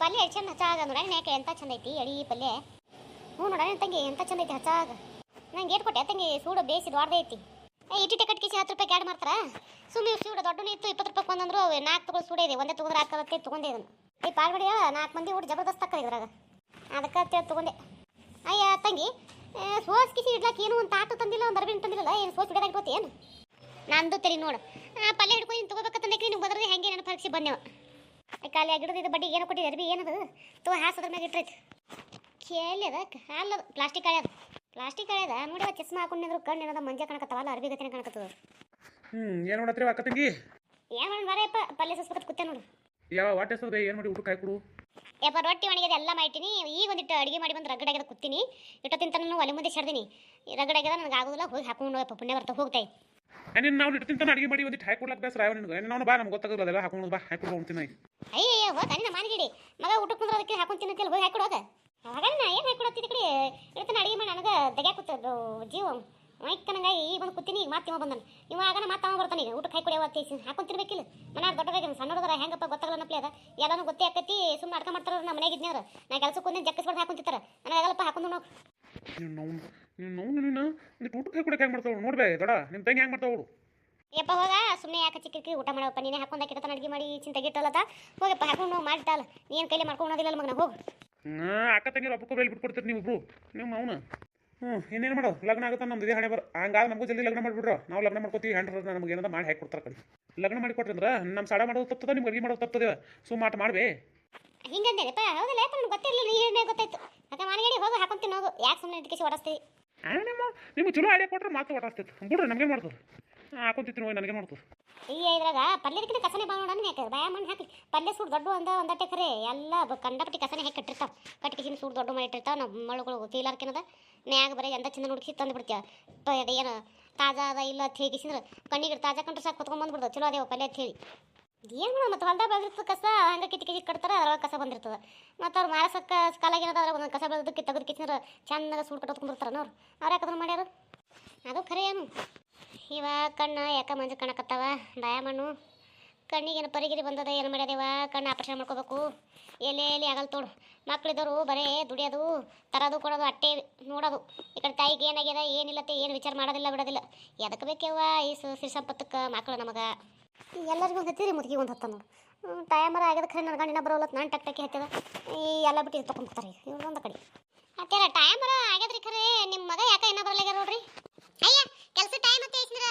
ಪಲ್ಯ ಎಷ್ಟು ಚಂದ ಹಚ್ಚಾಗ ನೋಡೋಣ ಯಾಕೆ ಎಂತ ಚಂದ ಐತಿ ಎಡಿ ಪಲ್ಯ. ಹ್ಞೂ ನೋಡ ತಂಗಿ ಎಂತ ಚಂದ ಐತಿ ಹಚ್ಚಾಗ ನಂಗೆ ಏಟ್ ಕೊಟ್ಟೆ ತಂಗಿ ಸೂಡು ಬೇಯಿಸಿ ದೊಡ್ಡದೇ ಐತಿ. ಇಟ್ಟು ಟಿಕೆಟ್ ಕಿಸಿ ಹತ್ತು ರೂಪಾಯಿ ಆ್ಯಡ್ ಮಾಡ್ತಾರ? ಸುಮ್ಮನೆ ಸೂಡು ದೊಡ್ಡ ಇತ್ತು, ಇಪ್ಪತ್ತು ರೂಪಾಯಿ ಒಂದಂದ್ರು ನಾಲ್ಕು ತಗೊಳ್ ಸೂಡ ಇದೆ, ಒಂದೇ ತಗೊಂಡ್ರೆ ಹಾಕೋದಕ್ಕೆ ತೊಗೊಂಡೆ ಇದನ್ನು. ಈ ಪಾಲ್ಬಡಿಯ ನಾಲ್ಕು ಮಂದಿ ಊಟ ಜಬರ್ದಸ್ತ್ ಹಾಕದ ಇದ್ರಾಗ. ಅದಕ್ಕೆ ಅಂತೇಳಿ ತೊಗೊಂಡೆ. ಅಯ್ಯ, ತಂಗಿ ಸೋಸ್ ಕಿಸಿ ಇಡ್ಲಾಕ ಏನು ಒಂದು ತಾಟು ತಂದಿಲ್ಲ, ಒಂದು ಅರ್ಬಿನ ತಂದಿಲ್ಲ ಏನು ಸೋಸ್ ಬಿಡೋದಾಗಿರ್ಬೋದು ಏನು ನಂದು ತರಿ ನೋಡು. ಪಲ್ಯ ಹಿಡ್ಕೊಂಡು ನೀನು ತಗೋಬೇಕಂತಂದ್ರೆ ನಿಮ್ಗೆ ಬದ್ರದೆ ಹೆಂಗೆ ನನ್ನ ಪರೀಕ್ಷೆ ಬಂದೆವ ಖಾಲಿ ಆಗಿಡೋದು ಇದು ಬಡ್ಡಿ ಏನೋ ಕೊಟ್ಟಿದೆ ಅರ್ಬಿ ಏನದು? ತೋ ಹಾಸೋದ್ರ ಮ್ಯಾಗ ಇಟ್ಟೈತಿ ಕೇಳಿ ಅದ ಅಲ್ಲ ಪ್ಲಾಸ್ಟಿಕ್ ಕಳೆ ಅದ. ಪ್ಲಾಸ್ಟಿಕ್ ಕಳೆದ ನೋಡಿ ಅವ ಚಸ್ಮಾ ಹಾಕೊಂಡಿದ್ರು ಕಣ್ಣು ಏನದ ಮಂಜ ಕಾಣಕತ್ತವಲ್ಲ ಅರ್ಬಿ ಗತಿನ ಕಾಣಕತ್ತದ. ಹ್ಮ್ ಏನು ಮಾಡತ್ರಿ ಅಕ್ಕ ತಂಗಿ? ಏನು ಮಾಡಿ ಬರಪ್ಪ ಪಲ್ಯ ಸಸ್ಬೇಕತ್ ಕುತ್ತೆ ನೋಡು. ಯಾವ ವಾಟ್ ಹೆಸರು ಏನು ಮಾಡಿ ಊಟ ಕೈ ಕೊಡು ಯಪ್ಪ ರೊಟ್ಟಿ ಒಣಗಿದೆ ಎಲ್ಲ ಮಾಡ್ತೀನಿ ಈಗ ಒಂದಿಟ್ಟು ಅಡುಗೆ ಮಾಡಿ ಬಂದು ರಗಡಾಗ್ಯದ ಕೂತೀನಿ. ತಿಂತ ನಾನು ಒಲೆ ಮುಂದೆ ಸೆಡ್ದಿನಿ ರಗಡಾಗ್ಯದ ನನಗೆ ಆಗೋದಿಲ್ಲ ಹೋಗಿ ಹಾಕೊಂಡು ಹೋಗಪ್ಪ ಪುಣ್ಯ ಬರ್ತಾ ಹೋಗ್ತಾಯಿ. ನೀನು ನಾವು ಇಡ್ತೀನಿ ಅಡಿಗೆ ಮಾಡಿ ಒಂದಿಟ್ಟು ಹಾಕಿ ಕೊಡ್ಲಕ್ಕೆ ಬೇಸರ ಯಾವ ನಿನಗೆ. ನಾನು ಬಾ, ನಮ್ಗೆ ಗೊತ್ತಾಗಲ್ಲ ಅದೆಲ್ಲ ಹಾಕೊಂಡು ಬಾ, ಹಾಕಿ ಹೋಗ್ತೀನಿ ಅಯ್ಯ ಹೋಗ ಅನ್ನ ಮಾನಿಗಿಡಿ ಮಗ ಅದಕ್ಕೆ ಹೋಗಿ ಮಾಡಿ ನನಗೆ ತೆಗ್ಯಾಕ ಕೂತದ್ದು ಜೀವ. ಮೈಕ್ಕನಂಗ ಈಗ ಬಂದು ಕೂತೀನಿ, ಈಗ ಮತ್ತೆ ಇವ ಬಂದನು. ಇವ ಆಗನ ಬರ್ತಾನೆ ಊಟಕ್ಕೆ ಹಾಕೊಡಿ ಅವತ್ತು ಹಾಕೊಂಡು ತಿನ್ಬೇಕಿಲ್ಲ ಮನ್ಯಾಗ ದೊಡ್ಡದಾಗ ಸಣ್ಣ ಹುಡುಗರ ಹೆಂಗಪ್ಪ ಗೊತ್ತಾಗಲ್ಲ ಅದ ಎಲ್ಲಾನು ಗೊತ್ತೇ ಆಕತಿ ಸುಮ್ಮನೆ ಅಡ್ಕ ಮಾಡ್ತಾರ ನಮ್ಮ ಮನೆಗೆ ಇದ್ನವ್ರು ನಾ ಕೆಲಸಕ್ಕೆ ಒಂದೇ ಜಕ್ಕಸ್ಬಾರ್ದು ಹಾಕೊಂತಿರ್ತಾರ ನನಗೆ ಆಗಲ್ಲಪ್ಪ, ಹಾಕೊಂಡು ನಾವು ನೀನು ನಾವು ನೀನು ನಾವು ನೀನು ಊಟಕ್ಕೆ ಹಾಕಿ ಕೊಡಕ್ಕೆ ಹೆಂಗೆ ಮಾಡ್ತಾವಳು. ನೋಡ್ಬೇ ದೊಡ ನಿಮ್ಮ ತಂಗಿ ಹೆಂಗೆ ಮಾಡ್ತಾವಳು? ಯಪ್ಪ ಹೋಗ. ಸುಮ್ಮನೆ ಯಾಕೆ ಚಿಕ್ಕಿ ಊಟ ಮಾಡಪ್ಪ ನೀನೇ ಹಾಕೊಂಡು ಹಾಕಿರ್ತಾನೆ ಅಡುಗೆ ಮಾಡಿ ಚಿಂತೆಗಿಟ್ಟಲ್ಲತ್ತ ಹೋಗಪ್ಪ ಹಾಕೊಂಡು ಮಾಡಿಟ್ಟಲ್ಲ. ನೀನು ಕೈಲಿ ಮಾಡ್ಕೊಳೋದಿಲ್ಲ ಮಗನ ಹೋಗು. ಹ್ಞೂ ಅಕ್ಕ ತಂಗಿ ಒಬ್ಬಕ್ಕೆ ಬೇಲಿ ಬಿಟ್ಕೊಡ್ತೀರಿ ನೀವು ಇಬ್ರು ನಿಮ್ಮ ಅವನು ಹ್ಞೂ ಇನ್ನೇನು ಮಾಡೋ? ಲಗ್ನ ಆಗುತ್ತೆ ನಮ್ದು ಇದೇ ಹಣೆ ಬರ. ಹಂಗಾದ್ರೆ ನಮಗೂ ಜಲ್ದಿ ಲಗ್ನ ಮಾಡಿಬಿಡ್ರೋ. ನಾವು ಲಗ್ನ ಮಾಡ್ಕೋತೀವಿ ಹ್ಯಾಂಡ್ರ ನಮ್ಗೆ ಏನಾದ್ರೂ ಮಾಡಿ ಹಾಕಿ ಕೊಡ್ತಾರೆ ಕಡೆ ಲಗ್ನ ಮಾಡಿ ಕೊಟ್ರಿ ಅಂದ್ರೆ ನಮ್ಮ ಸಡ ಮಾಡೋದು ತಪ್ಪದ ನಿಮ್ಗೆ ಅಡುಗೆ ಮಾಡೋದು ತಪ್ಪದ ಸುಮ್ಮ ಮಾಡ್ಬೇ. ಹಿಂಗಂದೇನಪ್ಪ ಹೌದಲ್ಲ ಯಾಕೆ ನನಗೆ ಗೊತ್ತಿರಲಿಲ್ಲ ಏನೇ ಗೊತ್ತಾಯ್ತು. ಅಕ್ಕ ಮಾನಗಡಿ ಹೋಗಿ ಹಾಕೊಂತೀನಿ ಹೋಗು ಯಾಕೆ ಸುಮ್ಮನೆ ಇದಕ್ಕೆ ಓಡಿಸ್ತೀವಿ ನಿಮ್ಮ ನಿಮ್ಗೆ ಚಲೋ ಐಡಿಯಾ ಕೊಟ್ರೆ ಮಾತ್ರ ಒಟ್ಟಾಗ್ತೈತೆ ಬಿಡ್ರಿ ನಮಗೆ ಮಾಡ್ತದೆ? ಹಾಕೊಂತಿತ್ತು ನೋಡಿ ನನಗೆ ಮಾಡ್ತದೆ? ಈ ಇದ್ರಾಗ ಪಲ್ಯದಕ್ಕಿಂತ ಕಸನೆ ಬಾ ನೋಡೋಣ ಯಾಕೆ ಬಾಯ ಮಣ್ಣು ಹಾಕಿ. ಪಲ್ಯ ಸೂಡು ದೊಡ್ಡ ಒಂದ ಒಂದಟ್ಟೆ ಖರೆ ಎಲ್ಲ ಕಂಡಪಟ್ಟಿ ಕಸನೆ ಹಾಕಿ ಕಟ್ಟಿರ್ತಾವ ಕಟ್ಟಿಗೆ ಸೂಡು ದೊಡ್ಡ ಮಾಡಿಟ್ಟಿರ್ತಾವ. ನಮ್ಮ ಮಳುಗಳು ಕೀಲಾರ್ಕಿನದ ನ್ಯಾಗ ಬರೀ ಎಂದ ಚಂದ ನುಡ್ಸಿ ತಂದು ಬಿಡ್ತೀವ ಏನು ತಾಜಾ ಅದ ಇಲ್ಲ ಅಂತ ಹೇಗಿಸಿದ್ರೆ. ಕಣ್ಣಿಗೆ ತಾಜಾ ಕಂಡ್ರೆ ಸಾಕು ಕೊತ್ಕೊಂಡ್ ಬಂದ್ಬಿಡ್ತಾವ ಚಲೋ ಅದೇವ ಪಲ್ಯ ಅಂತ ಹೇಳಿ. ಏನು ಮಾಡೋ ಮತ್ತು ಹೊಲ್ದಾಗ ಬೆಳೆದಿರ್ತದೆ ಕಸ, ಹಂಗೆ ಕಿಟ್ಟಿ ಕಿಟ್ಟಿ ಕಟ್ತಾರೆ, ಅದ್ರೊಳಗೆ ಕಸ ಬಂದಿರ್ತದೆ. ಮತ್ತು ಅವ್ರು ಮಾರಸಕ್ಕೆ ಕಾಲಾಗಿರೋದು ಅದ್ರಾಗ ಒಂದೊಂದು ಕಸ ಬೆಳೆದಕ್ಕೆ ತೆಗೆದು ಕಿಚ್ಚಿನ ಚೆನ್ನಾಗಿ ಸೂಡು ಕಟ್ಕೊಂಡ್ಬಿಡ್ತಾರೆ ಅವ್ರು ಅವ್ರು ಯಾಕಂದ್ರೆ ಮಾಡ್ಯಾರು? ಅದು ಖರೆ ಏನು? ಇವ ಕಣ್ಣು, ಯಾಕೆ ಮಂಜು ಕಾಣಕತ್ತಾವ? ಮಣ್ಣು. ಕಣ್ಣಿಗೇನು ಪರಿಗಿರಿ ಬಂದದ, ಏನು ಮಾಡ್ಯದೇವ ಕಣ್ಣು ಆಪರೇಷನ್ ಮಾಡ್ಕೋಬೇಕು. ಎಲೆ ಎಲ್ಲಿ ಆಗಲ್ಲ ತೋಡು. ಮಕ್ಕಳಿದ್ದವರು ಬರೇ ದುಡಿಯೋದು, ತರೋದು, ಕೊಡೋದು, ಅಟ್ಟೆ ನೋಡೋದು. ಈ ಕಡೆ ತಾಯಿಗೆ ಏನಾಗ್ಯದ, ಏನಿಲ್ಲತ್ತೆ, ಏನು ವಿಚಾರ ಮಾಡೋದಿಲ್ಲ, ಬಿಡೋದಿಲ್ಲ. ಎದಕ್ಕೆ ಬೇಕೇವ ಈ ಸಿರಿ ಸಂಪತ್ತಕ್ಕೆ ಮಕ್ಕಳು ನಮಗೆ? ಎಲ್ಲರಿಗೂ ಒಂದು ಹತ್ತಿರಿ ಮುದುಕಿ ಒಂದು ಹತ್ತ ಟೈಮರ ಆಗ್ಯದ ಖರೆ ನನ್ನ ಗಂಡಿನ ಬರೋಲ್ಲ ನಾನು ಟಕ್ ಟಕ್ಕಿ ಹತ್ತದ ಈ ಎಲ್ಲ ಬಿಟ್ಟು ತೊಗೊಂಡ್ಬಿಡ್ತಾರೆ ಒಂದು ಕಡೆ. ಹತ್ತಿರ ಟೈಮರ ಆಗ್ಯದ್ರಿ ಖರೆ ನಿಮ್ಮ ಮಗ ಯಾಕೆ ಇನ್ನೂ ಬರಲಾಗ್ಯಾರ ನೋಡ್ರಿ ಅಯ್ಯ ಕೆಲಸ ಟೈಮ್ ಅಂತ ಹೇಳಿದ್ರ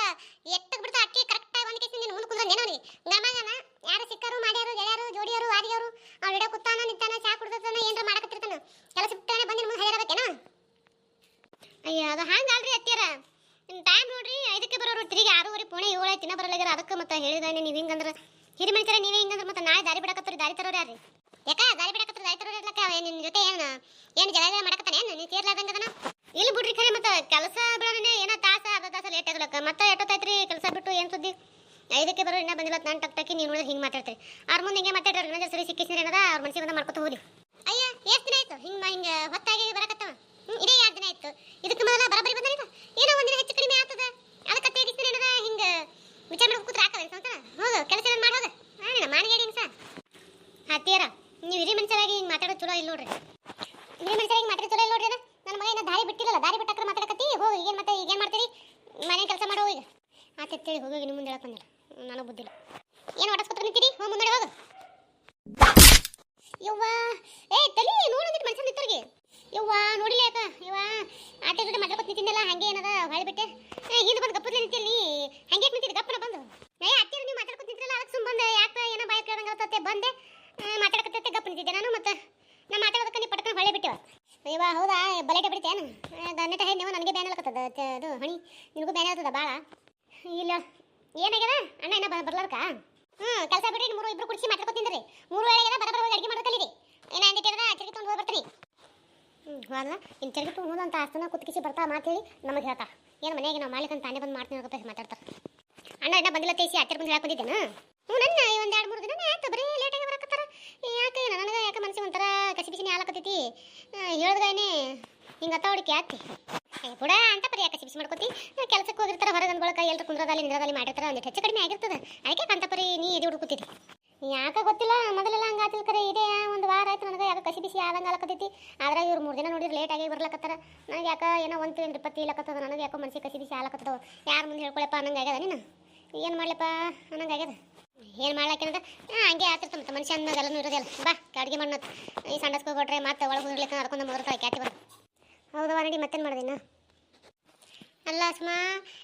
ಎಟ್ಟಕ್ ಬಿಡ್ತಾ ಅಟ್ಟಿ ಕರೆಕ್ಟ್ ಆಗಿ ಬಂದ ಕೇಸಿ ನಿನ್ನ ಮುಂದೆ ಕುಂದ್ರೆ ಏನೋ ಗಮಗನ ಯಾರು ಸಿಕ್ಕರು ಮಾಡ್ಯಾರು ಗೆಳೆಯರು ಜೋಡಿಯರು ವಾದಿಯರು ಅವ್ನ ಹಿಡಿಯೋ ಕುತ್ತಾನ ನಿಂತಾನ ಚಾ ಕುಡ್ದತಾನ ಏನ್ರ ಮಾಡಕತ್ತಿರ್ತಾನ ಕೆಲಸ ಬಿಟ್ಟಾನೆ ಬಂದು ನಿಮ್ಗೆ ಹೈರಾಬೇಕೇನ ಅಯ್ಯ ಅದು ಹಂಗಲ್ರಿ ಅತ್ತಿಯರ ನಿಮ್ಮ ಟೈಮ್ ನೋಡ್ರಿ ಐದಕ್ಕೆ ಬರೋರು ತಿರುಗಿ ಆರೂವರೆ ಪುಣೆ ಏಳು ಆಯ್ತು ಇನ್ನೂ ಬರಲಾಗ್ಯಾರ ಅದಕ್ಕೆ ಮತ್ತೆ ಹೇಳಿದಾನೆ, ನೀವು ಹಿಂಗಂದ್ರೆ? ಹಿರಿ ಮನುಷ್ಯರ ನೀವೇ ಹಿಂಗಂದ್ರೆ ಮತ್ತೆ ನಾಳೆ ದಾರಿ ಬಿಡಕತ್ತೀರಿ, ದಾರಿ ತರೋರು ಯಾರು ಯಾಕ ದಾರಿ ಬಿಡಕತ್ತೀರಿ, ದಾರಿ ತರೋರು ಇರ್ಲಕ್ಕ ನಿನ್ನ ಜೊತೆ ಏನು ಏನು ಜಗಳ ಮಾಡಕತ್ತಾನೆ ಏನು? ನೀನು ತೀರ್ಲಾರ್ದಂಗದನ ಇಲ್ಲಿ ಬಿಡ್ರಿ ಖರೆ ಮತ್ತೆ ಕೆಲಸ ಬಿಡೋನೇ ಏನೋ ತಾಸ, ಅರ್ಧ ತಾಸ ಲೇಟ್ ಆಗಲಕ್ಕ ಮತ್ತೆ ಎಷ್ಟೊತ್ತಾಯ್ತ್ರಿ ಕೆಲಸ ಬಿಟ್ಟು ಏನು ಸುದ್ದಿ? ಐದಕ್ಕೆ ಬರೋ ಇನ್ನೂ ಬಂದಿಲ್ಲ ನಾನು ಟಕ್ ಟಕ್ಕಿ ನೋಡಿದ್ರೆ ಹಿಂಗೆ ಮಾತಾಡ್ತೀರಿ. ಅವ್ರ ಮುಂದೆ ಹಿಂಗೆ ಮಾತಾಡ್ರಿ ನನಗೆ ಸರಿ ಸಿಕ್ಕಿಸಿದ್ರೆ ಏನದ, ಅವ್ರ ಮನಸ್ಸಿಗೆ ಬಂದ ಮಾಡ್ಕೊತ ಹೋಗಿ ಅಯ್ಯ, ಎಷ್ಟು ದಿನ ಆಯ್ತು? ಹಿಂಗೆ ಹಿಂಗೆ ಹೊತ್ತಾಗಿ ಬರಕತ್ತವ? ಇದೇ ಎರಡು ದಿನ ಆಯ್ತು? ಇದಕ್ಕೆ ಮೊದಲ ಬರಬರಿ ಬಂದಿಲ್ಲ ಏನೋ ಒಂದಿನ ಹೆಚ್ಚು ಕಡಿಮೆ ಆಗ್ತದ ಅದಕ್ಕೆ ತೆಗಿಸ್ತೀನಿ ಏನದ ಹಿಂಗೆ ವಿಚಾರ ಮಾಡಿ ಕೂತ್ರೆ ಹಾಕವ ಸಂತ ಹೋಗು ಕೆಲಸ ಏನ್ ಮಾಡೋದ ಹಾಂ ಮಾನಿಗೇಡಿ ಹಿಂಗೆ ಸರ್ ಹತ್ತೀರ ನೀವು ಹಿರಿ ಮನುಷ್ಯರಾಗಿ ಹಿಂಗೆ ಮಾತಾಡೋದು ಚಲೋ ಇಲ್ಲ ನೋಡ್ರಿ ಹಿರಿ ಮನುಷ್ಯರಾಗಿ ಮಾತಾಡೋದು ಚಲೋ ಇಲ್ಲ ನೋಡ್ರಿ ಅಣ್ಣ. ನನ್ನ ಮಗ ಏನೋ ದಾರಿ ಬಿಟ್ಟಕ್ರ ಮಾತಾಡಕತ್ತಿ, ಹೋಗಿ, ಈಗೇನು ಮತ್ತೆ, ಈಗೇನು ಮಾಡ್ತೀರಿ? ಮನೆ ಕೆಲಸ ಮಾಡೋ ಈಗ ಆತೇಳಿ ಹೋಗಿ ನಿಮ್ಮ ಮುಂದೆ ಹೇಳಕ್ ಬಂದಿಲ್ಲ. ನನಗೆ ಬುದ್ಧಿಲ್ಲ ಏನು ಹೊಡಸ್ಕೊತ ನಿಂತೀರಿ? ಹೋಗಿ ಮುಂದೆ ಹೋಗು. ಯವ್ವ, ಏ, ತಲಿ ನೋಡಂದಿಟ್ಟು ಮನುಷ್ಯ ನಿಂತವ್ರಿಗೆ ಯವ್ವ, ನೋಡಿಲ್ಲ ಯಾಕ? ಯವ್ವ ಆಟ ಜೊತೆ ಮಾತಾಡ್ಕೊತ ನಿಂತಿದ್ದೆಲ್ಲ ಹಂಗೆ ಏನದ ಹೊಳಿ ಏ ಹಿಂದೆ ಬಂದು ಗಪ್ಪದಲ್ಲಿ ನಿಂತಿಲ್ಲಿ ಹಂಗೆ ನಿಂತಿದ್ದು? ಗಪ್ಪನ ಬಂದು. ಏ ಅತ್ತಿರು ನೀವು ಮಾತಾಡ್ಕೊತ ನಿಂತಿರಲ್ಲ ಅದಕ್ಕೆ ಸುಮ್ಮ ಬಂದೆ, ಯಾಕೆ ಏನೋ ಬಾಯಿ ಕೇಳಂಗೆ ಬಂದೆ. ಮಾತಾಡಕತ್ತೆ ಗಪ್ಪ ನಿಂತಿದ್ದೆ ನಾನು ಮತ್ತೆ. ನಾ ಮಾತಾಡೋದಕ್ಕೆ ನೀವು ಪಟ್ಕೊಂಡು ಹೊಳೆ ಬಿಟ್ಟಿವ. ಅಯ್ಯವ್ವ, ಹೌದಾ? ಬಲೆಟ ಬಿಡ್ತೇನು ಗನ್ನಟ ಹೇಳಿ ನೀವು, ನನಗೆ ಬ್ಯಾನ್ ಆಗ್ತದ ಅದು ಹಣಿ. ನಿನಗೂ ಬ್ಯಾನ್ ಆಗ್ತದ ಭಾಳ ಇಲ್ಲ. ಏನಾಗ್ಯದ? ಅಣ್ಣ ಏನ ಬರ್ಲಾರ್ಕ? ಹ್ಞೂ ಕೆಲಸ ಬಿಡ್ರಿ ಮೂರು ಇಬ್ರು ಕುಡಿಸಿ ಮಾತಾಡ್ಕೊತಿಂದ್ರಿ ಮೂರು ವೇಳೆಗೆ ಬರ ಹೋಗಿ ಅಡುಗೆ ಮಾಡೋದು ಕಲೀರಿ. ಏನ ಅಂದಿಟ್ಟಿರದ ಚರಿಗೆ ತೊಗೊಂಡು ಬರ್ತೀನಿ ಹ್ಞೂ ಅಲ್ಲ ಇನ್ನು ಚರಿಗೆ ತೊಗೊಂಡು ಅಂತ ಆಸ್ತನ ಕುತ್ಕಿಸಿ ಬರ್ತಾ ಮಾತೇಳಿ ನಮಗೆ ಹೇಳ್ತಾ. ಏನು ಮನೆಗೆ ನಾವು ಮಾಡ್ಲಿಕ್ಕೆ ತಾನೇ ಬಂದು ಮಾಡ್ತೀನಿ ಅಂತ ಮಾತಾಡ್ತಾರೆ ಅಣ್ಣ ಏನ ಬಂದಿಲ್ಲ ತೇಸಿ ಹತ್ತಿರ ಬಂದು ಹೇಳ್ಕೊಂಡಿದ್ದೇನೆ ಹ್ಞೂ ನನ್ನ ಒಂದು ಎರಡು ಮೂರು ದಿನ ಆಯ್ತು ಬರೀ ಲೇಟಾಗಿ ಬರಕತ್ತಾರ ಯಾಕೆ ನನಗೆ ಯಾಕೆ ಮನಸ್ಸಿಗೆ ಒಂಥರ ಬಿಸಿನೇ ಹಾಲಕತ್ತೈತಿ ಹೇಳಿದ್ಗಾನೆ ಹಿಂಗೆ ಅತ್ತ ಹುಡುಕಿ ಆತಿ ಬುಡ, ಅಂತ ಬರೀ ಯಾಕೆ ಬಿಸಿ ಮಾಡ್ಕೋತಿ? ಕೆಲಸಕ್ಕೆ ಹೋಗಿರ್ತಾರೆ ಹೊರಗೆ ಅಂದ್ಕೊಳಕ ಎಲ್ಲರೂ ಕುಂದ್ರದಲ್ಲಿ ನಿಂದ್ರದಲ್ಲಿ ಮಾಡಿರ್ತಾರೆ ಒಂದಿಷ್ಟು ಹೆಚ್ಚು ಕಡಿಮೆ ಆಗಿರ್ತದೆ. ಅದಕ್ಕೆ ಕಂತಪರಿ ನೀ ಎದೆ ಹುಡುಕುತ್ತಿದ್ದೆ ಯಾಕೆ ಗೊತ್ತಿಲ್ಲ, ಮೊದಲೆಲ್ಲ ಹಂಗಾತಿದ್ ಕರೆ, ಇದೆ ಒಂದು ವಾರ ಆಯ್ತು ನನಗೆ ಕಸಿ ಬಿಸಿ ಆದಂಗೆ ಆಲಕತ್ತೈತಿ ಆದ್ರೆ ಇವ್ರು ಮೂರು ದಿನ ನೋಡಿದ್ರೆ ಲೇಟ್ ಆಗಿ ಬರ್ಲಕತ್ತಾರ ನನಗೆ ಯಾಕ ಏನೋ ಒಂದು ಒಂದು ಪತ್ತಿ ಇಲ್ಲಕತ್ತದ ನನಗೆ ಯಾಕೋ ಮನಸ್ಸಿಗೆ ಕಸಿ ಬಿಸಿ ಆಲಕತ್ತದ ಯಾರು ಮುಂದೆ ಹೇಳ್ಕೊಳಪ್ಪ, ಅನ್ನಂಗೆ ಆಗ್ಯದ ನೀನು? ಏನು ಮಾಡ್ಲಪ್ಪ, ಅನ್ನಂಗೆ ಆಗ್ಯದ? ಏನು ಮಾಡ್ಲಾಕಿನದ ಹಂಗೆ ಆತಿರ್ತ ಮತ್ತೆ ಮನುಷ್ಯ ಅನ್ನೋದೆಲ್ಲ ಇರೋದಿಲ್ಲ ಬಾ, ಅಡುಗೆ ಮಣ್ಣು ಈ ಸಂಡಸ್ಕೊ ಕೊಟ್ರೆ ಮತ್ತೆ ಒಳಗೆ ಹೋಗ್ಲಿಕ್ಕೆ ಅದಕ್ಕೊಂದು ಮೊದಲು ಕ್ಯಾತಿ ಬರೋದು. ಹೌದವ ನಡಿ ಮತ್ತೇನು ಮಾಡಿದಿನ ಅಲ್ಲ ಸುಮಾ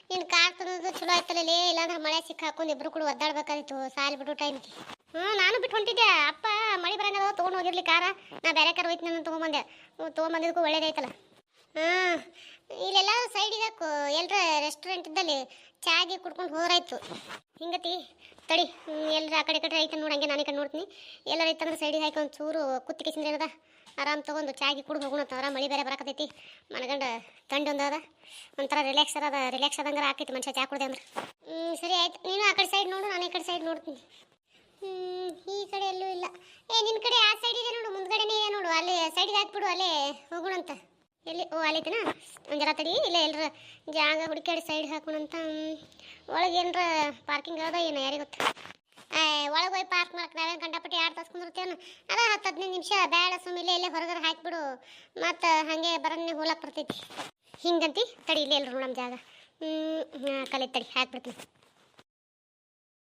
ನಿನ್ನ ಕಾರ್ ತಂದದ್ದು ಚಲೋ ಆಯ್ತಲ್ಲೇ ಇಲ್ಲಾಂದ್ರೆ ಮಳೆ ಸಿಕ್ಕ ಹಾಕೊಂಡು ಇಬ್ರು ಕೂಡ ಒದ್ದಾಡ್ಬೇಕಾದಿತ್ತು ಸಾಲಿ ಬಿಡು ಟೈಮ್ಗೆ ಹ್ಞೂ ನಾನು ಬಿಟ್ಟು ಹೊಂಟಿದ್ದೆ. ಅಪ್ಪ, ಮಳೆ ಬರೋಣ ತೊಗೊಂಡು ಹೋಗಿರ್ಲಿ ಕಾರ. ನಾ ಬೇರೆ ಕಾರ್ ಹೋಯ್ತು ನಾನು ತೊಗೊಂಬಂದೆ. ತೊಗೊಂಬಂದಿದ್ದಕ್ಕೂ ಒಳ್ಳೇದಾಯ್ತಲ್ಲ. ಹಾಂ, ಇಲ್ಲೆಲ್ಲ ಸೈಡಿಗೆ ಎಲ್ಲರ ರೆಸ್ಟೋರೆಂಟ್ ಇದ್ದಲ್ಲಿ ಚಾಗಿ ಕುಡ್ಕೊಂಡು ಹೋರಾಯ್ತು. ಹಿಂಗತಿ, ತಡಿ ಎಲ್ಲರ ಆ ಕಡೆ ಕಡೆ ಐತೆ ನೋಡಂಗೆ ನಾನು ಕಡೆ ನೋಡ್ತೀನಿ. ಎಲ್ಲರ ಐತಂದ್ರೆ ಸೈಡಿಗೆ ಹಾಕಿ ಒಂದು ಚೂರು ಕುತ್ತಿಗೆ ಸಿಂದ್ರೆ ಏನದ? ಆರಾಮ್ ತೊಗೊಂಡು ಚಾಗಿ ಕುಡ್ದು ಹೋಗೋಣ ಆರಾಮ್ ಮಳೆ ಬೇರೆ ಬರಕತೈತಿ ಮನಗಂಡ ತಂಡ ಒಂದು ಅದ. ಒಂಥರ ರಿಲ್ಯಾಕ್ಸ್ ಅದ. ರಿಲ್ಯಾಕ್ಸ್ ಆದಂಗೆ ಆಕೈತಿ ಮನುಷ್ಯ ಚಾ ಕುಡ್ದೆ ಅಂದ್ರೆ. ಹ್ಞೂ ಸರಿ ಆಯ್ತು. ನೀನು ಆ ಕಡೆ ಸೈಡ್ ನೋಡು, ನಾನು ಈ ಕಡೆ ಸೈಡ್ ನೋಡ್ತೀನಿ. ಈ ಕಡೆ ಎಲ್ಲೂ ಇಲ್ಲ. ಏ ನಿನ್ನ ಕಡೆ ಆ ಸೈಡ್ ಇದೆ ನೋಡು. ಮುಂದ್ಗಡೆನೇ ಇದೆ ನೋಡು. ಅಲ್ಲಿ ಸೈಡಿಗೆ ಹಾಕ್ಬಿಡು, ಅಲ್ಲೇ ಹೋಗೋಣಂತ ಎಲ್ಲಿ? ಓ, ಅಲ್ಲೈತೇನ? ಜರ ತಡಿ. ಇಲ್ಲ ಎಲ್ಲರ ಜಾಗ ಹುಡುಕಾಡಿ ಸೈಡ್ ಹಾಕೋಣಂತ ಹ್ಮ್. ಒಳಗೆ ಏನರ ಪಾರ್ಕಿಂಗ್ ಅದ ಏನು ಯಾರಿಗೆ ಗೊತ್ತು? ಒಳಗೆ ಹೋಗಿ ಪಾರ್ಕ್ ಮಾಡಕ್ಕೆ ನಾವೇನು ಗಂಡಪಟ್ಟಿ ಆಡ್ ತಾಸ್ಕೊಂಡಿರ್ತೇನು ಅದ ಹತ್ತು ಹದಿನೈದು ನಿಮಿಷ. ಬೇಡ ಸುಮ್ಮ ಇಲ್ಲೇ ಹೊರಗಡೆ ಹಾಕಿಬಿಡು. ಮತ್ತು ಹಾಗೆ ಬರೋಣ ಹೋಲಕ್ಕೆ ಬರ್ತೈತಿ. ಹಿಂಗಂತಿ. ತಡಿ, ಇಲ್ಲೇ ಎಲ್ಲರೂ ನಮ್ಮ ಜಾಗ. ಕಲಿ ತಡಿ, ಹಾಕ್ಬಿಡ್ತೀನಿ.